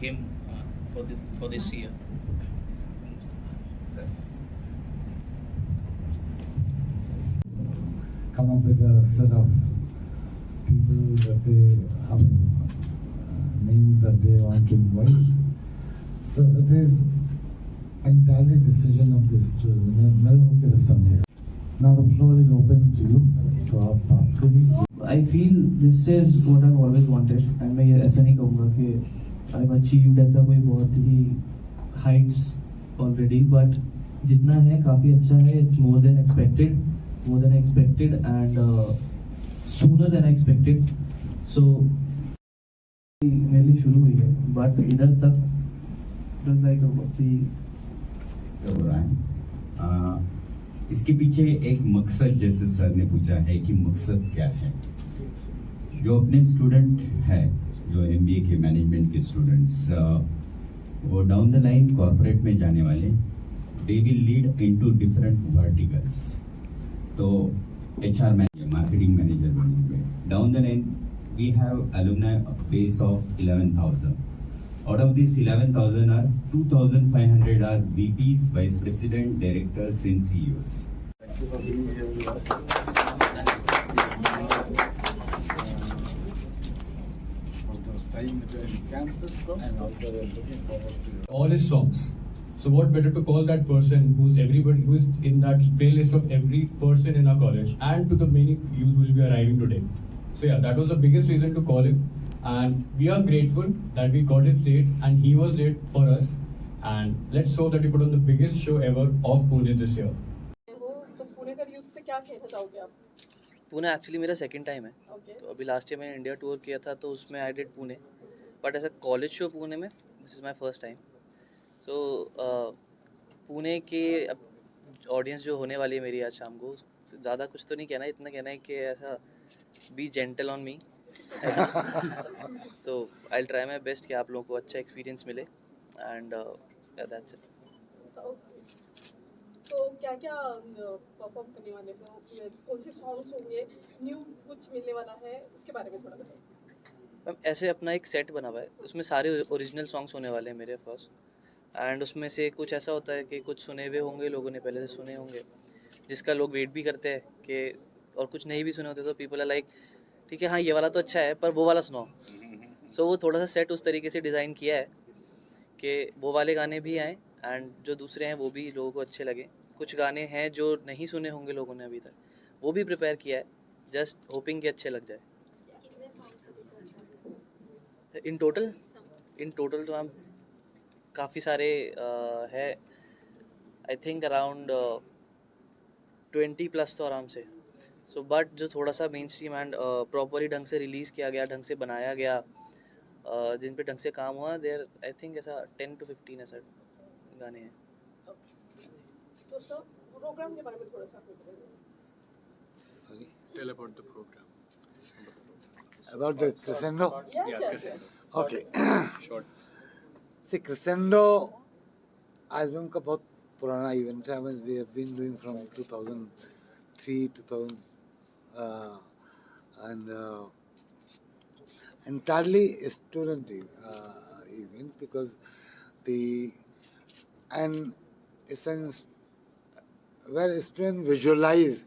to invite him uh, for this for this year. come up with a set of people that they have uh, names that they want to invite. So it is entirely decision of the student. मेरे को क्या समझेगा? Now the floor is open to you. तो आप बात करिए. I feel this is what I've always wanted and मैं ये ऐसा नहीं कहूँगा कि आई अचीव्ड ऐसा कोई बहुत ही हाइट्स ऑलरेडी बट जितना है काफ़ी अच्छा है it's more than expected more than expected and sooner than expected so मेरी शुरू हुई है बट इधर तक इसके पीछे एक मकसद जैसे सर ने पूछा है कि मकसद क्या है? जो अपने स्टूडेंट है जो एमबीए के मैनेजमेंट के स्टूडेंट्स वो डाउन द लाइन कॉरपोरेट में जाने वाले they will lead into different verticals तो H R manager marketing manager बनेंगे down the line we have alumni base of 11000 out of these 11000 are 2500 are vps vice president, directors, and E ceos time in campus and also we are looking forward to all his songs. So what better to call that person who's everybody who's in that playlist of every person in our college and to the many youth who will be arriving today. So yeah, that was the biggest reason to call him. And we are grateful that we got his dates and he was late for us. And let's hope that he put on the biggest show ever of Pune this year. Pune actually मेरा second time है। तो अभी last year मैंने India tour किया था तो उसमें I did Pune. But ऐसा कॉलेज शो पुणे में this is my first time so Pune के ऑडियंस जो होने वाली है मेरी आज शाम को ज़्यादा कुछ तो नहीं कहना है इतना कहना है कि ऐसा be gentle on me so I try my best कि आप लोगों को अच्छा एक्सपीरियंस मिले। एंड दैट्स इट तो मैम ऐसे अपना एक सेट बना हुआ है। उसमें सारे ओरिजिनल सॉन्ग्स होने वाले हैं मेरे पास। एंड उसमें से कुछ ऐसा होता है कि कुछ सुने हुए होंगे लोगों ने पहले से सुने होंगे जिसका लोग वेट भी करते हैं कि और कुछ नहीं भी सुने होते तो पीपल आर लाइक ठीक है हाँ ये वाला तो अच्छा है पर वो वाला सुनाओ। सो so, वो थोड़ा सा सेट उस तरीके से डिज़ाइन किया है कि वो वाले गाने भी आए एंड जो दूसरे हैं वो भी लोगों को अच्छे लगे। कुछ गाने हैं जो नहीं सुने होंगे लोगों ने अभी तक। वो भी प्रिपेयर किया है जस्ट होपिंग कि अच्छे लग जाए। इन टोटल इन टोटल तो हम काफ़ी सारे अ, है। I think around twenty plus तो आराम से। सो so, बट जो थोड़ा सा मेन स्ट्रीम एंड प्रॉपरली ढंग से रिलीज़ किया गया ढंग से बनाया गया अ, जिन पे ढंग से काम हुआ देर आई थिंक ऐसा टेन टू फिफ्टीन ऐसा गाने हैं। तो सर प्रोग्राम के बारे में थोड़ा सा आप बताइए Tell about the program. about the crescendo. Yes yes yes Okay. Short. See, crescendo आज भी उनका बहुत पुराना इवेंट है we have been doing from 2003 2000 uh, and uh, entirely a student uh, event because the and it's Where student visualise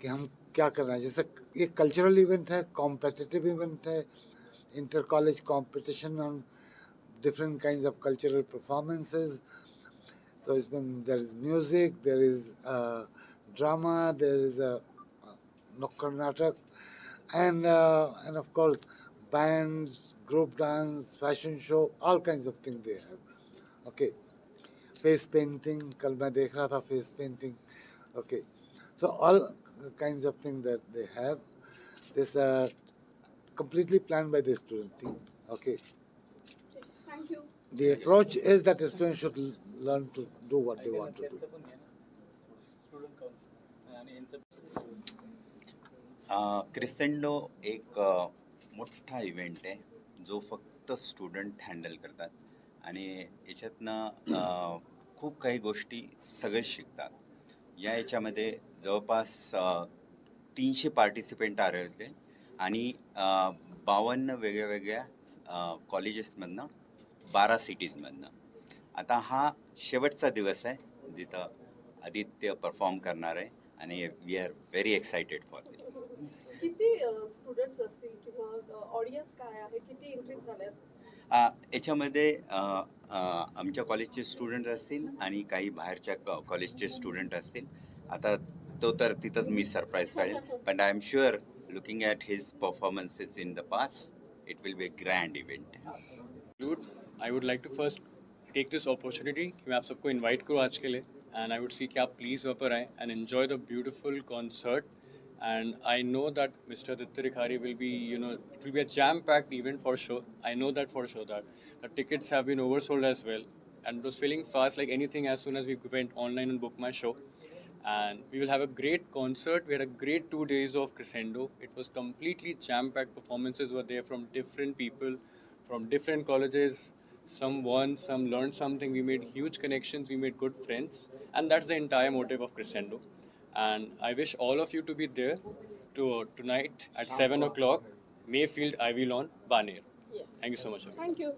कि हम क्या कर रहे हैं, जैसे ये कल्चरल इवेंट है कॉम्पिटिटिव इवेंट है inter college competition on different kind of cultural performances तो इसमें there is music there is drama there is nukkad natak and and of band group dance fashion show all kind of thing they okay face painting कल मैं देख रहा था face painting Okay, so all kinds of things that they have. This are completely planned by the student team. Okay. Thank you The approach is that the students should l- learn to do what they want to do. Crescendo एक अ, मोठा event आहे जो फक्त student handle करतात आणि याच्यातनं अ, खूप काही गोष्टी सगळे शिकतात या याच्यामध्ये जवळपास तीनशे पार्टिसिपेंट आले होते आणि बावन्न वेगळ्या वेगळ्या कॉलेजेसमधनं बारा सिटीजमधनं आता हा शेवटचा दिवस आहे जिथं आदित्य परफॉर्म करणार आहे आणि we are very excited for that किती स्टुडंट्स असतील किंवा ऑडियन्स काय आहे? किती एंट्रीज झाल्यात? याच्यामध्ये आमच्या कॉलेजचे स्टुडंट असतील आणि काही बाहेरच्या क- कॉलेजचे स्टुडंट असतील. आता तो तर तिथंच मी सरप्राईज काढेल पण I am sure looking at his performances in the past it will be a grand event Dude, I would like to first take this opportunity. कि मैं आप सबको invite करूँ आज के लिए. And I would see कि आप please वहाँ पर आएँ enjoy the beautiful concert. And I know that Mr. Aditya Rikhari will be you know it will be a jam-packed event for sure I know that for sure that the tickets have been oversold as well and it was filling fast like anything as soon as we went online and booked my show and we will have a great concert. We had a great two days of crescendo. It was completely jam-packed. Performances were there from different people, from different colleges. Some won, some learned something. We made huge connections. We made good friends, and that's the entire motive of crescendo. And I wish all of you to be there to tonight at seven o'clock, Mayfield Ivy Lawn, Baner. Yes. Thank you so much. Thank you.